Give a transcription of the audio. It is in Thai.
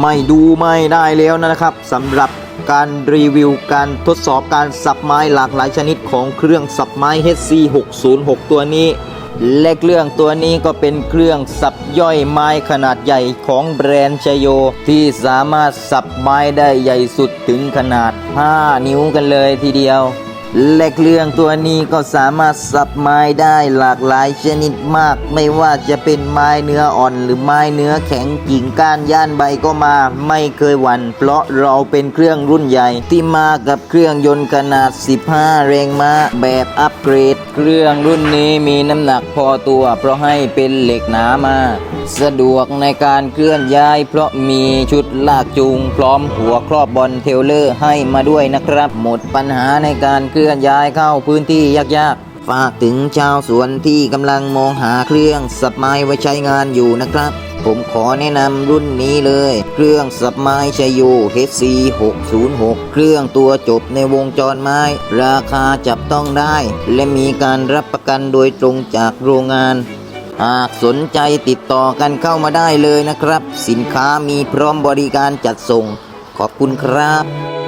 ไม่ดูไม่ได้แล้วนะครับสำหรับการรีวิวการทดสอบการสับไม้หลากหลายชนิดของเครื่องสับไม้ HC 606 ตัวนี้ และเครื่องตัวนี้ก็เป็นเครื่องสับย่อยไม้ขนาดใหญ่ของแบรนด์ชโย ที่สามารถสับไม้ได้ใหญ่สุดถึงขนาด 5 นิ้วกันเลยทีเดียว และเครื่องตัวนี้ก็สามารถสับไม้ได้หลากหลายชนิดมาก ไม่ว่าจะเป็นไม้เนื้ออ่อนหรือไม้เนื้อแข็งกิ่งก้านย่านใบก็มา ไม่เคยหวั่นเพราะเราเป็นเครื่องรุ่นใหญ่ ที่มากับเครื่องยนต์ขนาด 15 แรงม้าแบบอัปเกรด เครื่องรุ่นนี้มีน้ำหนักพอตัว เพราะให้เป็นเหล็กหนามาสะดวกในการเคลื่อนย้าย เพราะมีชุดลากจูง พร้อมหัวครอบบอลเทเลอร์ให้มาด้วยนะครับ หมดปัญหาในการเคลื่อนย้ายเข้าพื้นที่ยากๆ ฝากถึงชาวสวนที่กำลังมองหาเครื่องสับไม้ไว้ใช้งานอยู่นะครับ ผมขอแนะนำรุ่นนี้เลย เครื่องสับไม้ชยโย HC 606เครื่องตัวจบในวงจรไม้ ราคาจับต้องได้ และมีการรับประกันโดยตรงจากโรงงานหากสนใจติดต่อกันเข้ามาได้เลยนะครับ สินค้ามีพร้อมบริการจัดส่ง ขอบคุณครับ